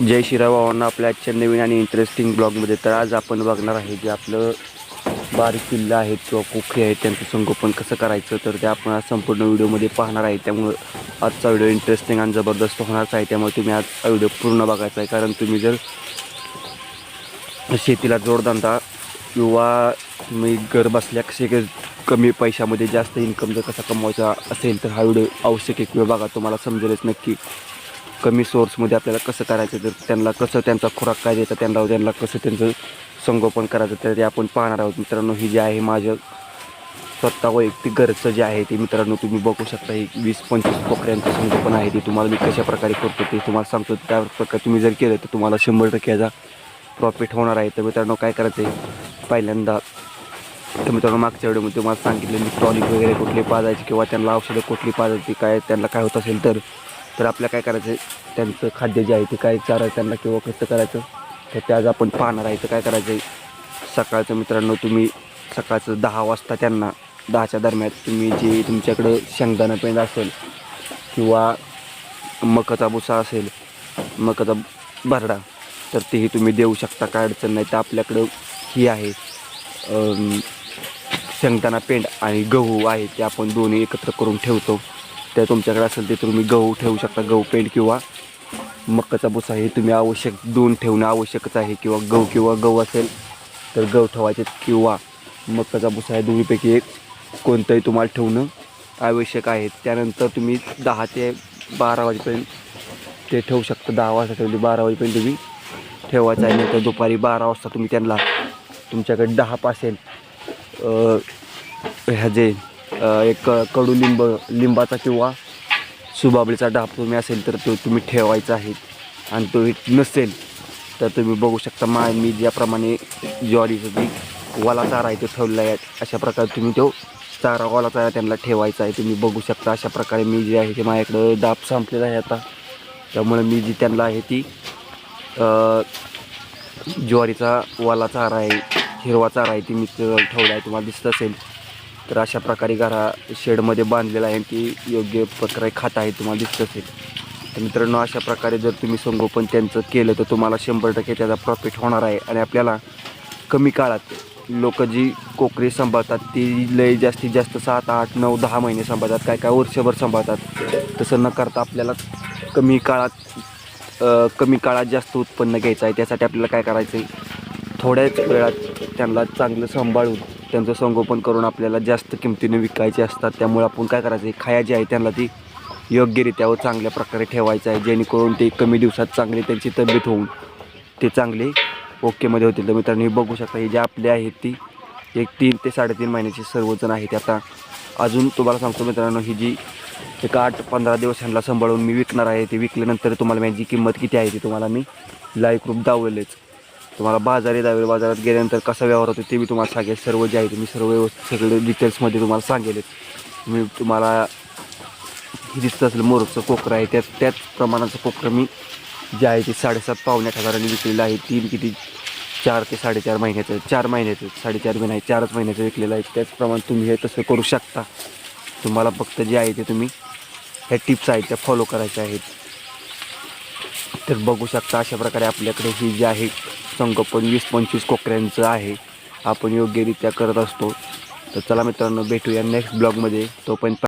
जय श्रीरावांना आपल्या आजच्या नवीन आणि इंटरेस्टिंग ब्लॉगमध्ये तर आज आपण बघणार आहे जे आपलं बारीक किल्लं आहेत किंवा कोकरी आहेत त्यांचं संगोपन कसं करायचं तर ते आपण आज संपूर्ण व्हिडिओमध्ये पाहणार आहे. त्यामुळं आजचा व्हिडिओ इंटरेस्टिंग आणि जबरदस्त होणारच आहे. त्यामुळे तुम्ही आजचा व्हिडिओ पूर्ण बघायचा आहे. कारण तुम्ही जर शेतीला जोडधंदा किंवा मी घर बसल्या कसे कमी पैशामध्ये जास्त इन्कम जर कसा कमवायचा असेल तर हा व्हिडिओ आवश्यक आहे. किंवा बघा तुम्हाला समजेलच नक्की. कमी सोर्समध्ये आपल्याला कसं करायचं तर त्यांना कसं त्यांचा खुराक काय द्यायचा त्यांना त्यांना कसं त्यांचं संगोपन करायचं तर ते आपण पाहणार आहोत. मित्रांनो ही जे आहे माझं स्वतः वैयक्तिक घरचं जे आहे ते मित्रांनो तुम्ही बघू शकता. हे वीस पंचवीस कोकऱ्यांचं संगोपन आहे ते तुम्हाला मी कशा प्रकारे करतो ते तुम्हाला सांगतो. त्या प्रकारे तुम्ही जर केलं तर तुम्हाला शंभर टक्के याचा प्रॉफिट होणार आहे. तर मित्रांनो काय करायचं आहे पहिल्यांदा तर मित्रांनो मागच्या व्हिडिओमध्ये तुम्हाला सांगितलं मी टॉनिक वगैरे कुठली पाजायची किंवा त्यांना औषधं कुठली पाजायची काय त्यांना काय होत असेल तर तर आपल्या काय करायचं आहे त्यांचं खाद्य जे आहे ते काय चारायचं त्यांना किंवा कसं करायचं? तर ते आज आपण पाहणार आहे. तर काय करायचं आहे सकाळचं मित्रांनो तुम्ही सकाळचं दहा वाजता त्यांना दहाच्या दरम्यान तुम्ही जे तुमच्याकडं शेंगदाणा पेंड असेल किंवा मकाचा भुसा असेल मकाचा भरडा तर तेही तुम्ही देऊ शकता. काय अडचण नाही. तर आपल्याकडं ही आहे शेंगदाणा पेंड आणि गहू आहे. ते आपण दोन्ही एकत्र करून ठेवतो. त्या तुमच्याकडे असेल ते तुम्ही गहू ठेवू शकता. गहू पेंड किंवा मक्काचा भुसा हे तुम्ही आवश्यक दोन ठेवणं आवश्यकच आहे. किंवा गहू किंवा गहू असेल तर गहू ठेवायचे किंवा मक्काचा भुसा हे दोन्हीपैकी एक कोणतंही तुम्हाला ठेवणं आवश्यक आहे. त्यानंतर तुम्ही दहा ते बारा वाजेपर्यंत ते ठेवू शकता. दहा वाजता ठेवली बारा वाजेपर्यंत तुम्ही ठेवायचं आहे. नंतर दुपारी बारा वाजता तुम्ही त्यांना तुमच्याकडे दहा पासेल ह्या जे एक एक कडुलिंब लिंबाचा किंवा सुबाबळीचा डाब तुम्ही असेल तर तो तुम्ही ठेवायचा आहे. आणि तो नसेल तर तुम्ही बघू शकता मा मी ज्याप्रमाणे ज्वारीचं जी वाला चारा आहे तो ठेवलेला आहे. अशा प्रकारे तुम्ही तो चारा वाला चारा त्यांना ठेवायचा आहे. तुम्ही बघू शकता अशा प्रकारे मी जे आहे ते माझ्याकडं डाब संपलेला आहे आता. त्यामुळे मी जी त्यांना आहे ती ज्वारीचा वाला चारा आहे हिरवा चारा आहे ती मी ठेवला आहे. तुम्हाला दिसत असेल. तर अशा प्रकारे घरा शेडमध्ये बांधलेला आहे आणि ती योग्य प्रकारे खात आहे तुम्हाला दिसत असेल तर मित्रांनो अशा प्रकारे जर तुम्ही संगोपन त्यांचं केलं तर तुम्हाला शंभर टक्के त्याचा प्रॉफिट होणार आहे. आणि आपल्याला कमी काळात लोक जी कोकरी सांभाळतात ती लय जास्तीत जास्त सात आठ नऊ दहा महिने सांभाळतात काय काय वर्षभर सांभाळतात तसं न करता आपल्याला कमी काळात कमी काळात जास्त उत्पन्न घ्यायचं आहे. त्यासाठी आपल्याला काय करायचं आहे थोड्याच वेळात त्यांना चांगलं सांभाळून त्यांचं संगोपन करून आपल्याला जास्त किमतीने विकायचे असतात. त्यामुळे आपण काय करायचं आहे खाया जी आहे त्यांना ती योग्यरित्या व चांगल्या प्रकारे ठेवायचं आहे. जेणेकरून ते कमी दिवसात चांगली त्यांची तब्येत होऊन ते चांगले ओकेमध्ये होतील. तर मित्रांनो हे बघू शकता हे जे आपले आहेत ती एक तीन ते साडेतीन महिन्याचे सर्वजण आहेत. आता अजून तुम्हाला सांगतो मित्रांनो ही जी एक आठ पंधरा दिवस ह्यांना सांभाळून मी विकणार आहे ते विकल्यानंतर तुम्हाला माझी किंमत किती आहे ती तुम्हाला मी लाईव्ह रूप दावलेच तुम्हाला बाजारी दावेल बाजारात गेल्यानंतर कसा व्यवहार होतो ते मी तुम्हाला सांगेल. सर्व जे आहे तुम्ही मी सर्व व्यवस्थित सगळे डिटेल्समध्ये तुम्हाला सांगेल मी तुम्हाला दिसत असेल मोरचं कोकरं आहे त्याच त्याच प्रमाणाचं कोकरं मी जे आहे ते साडेसात पावणे आठ हजारांनी विकलेलं आहे. तीन किती? चार ते साडेचार महिन्याचं. चार महिन्याचं. साडेचार महिना आहे चारच महिन्याचं विकलेलं आहे. त्याचप्रमाणे तुम्ही हे तसं करू शकता. तुम्हाला फक्त जे आहे ते तुम्ही ह्या टिप्स आहेत त्या फॉलो करायच्या आहेत. तर बघू शकता अशा प्रकारे आपल्याकडे ही जी आहे संगोपन वीस पंचवीस कोकऱ्यांचं आहे. आपण योग्यरित्या करत असतो. तर चला मित्रांनो भेटूया नेक्स्ट ब्लॉगमध्ये तोपर्यंत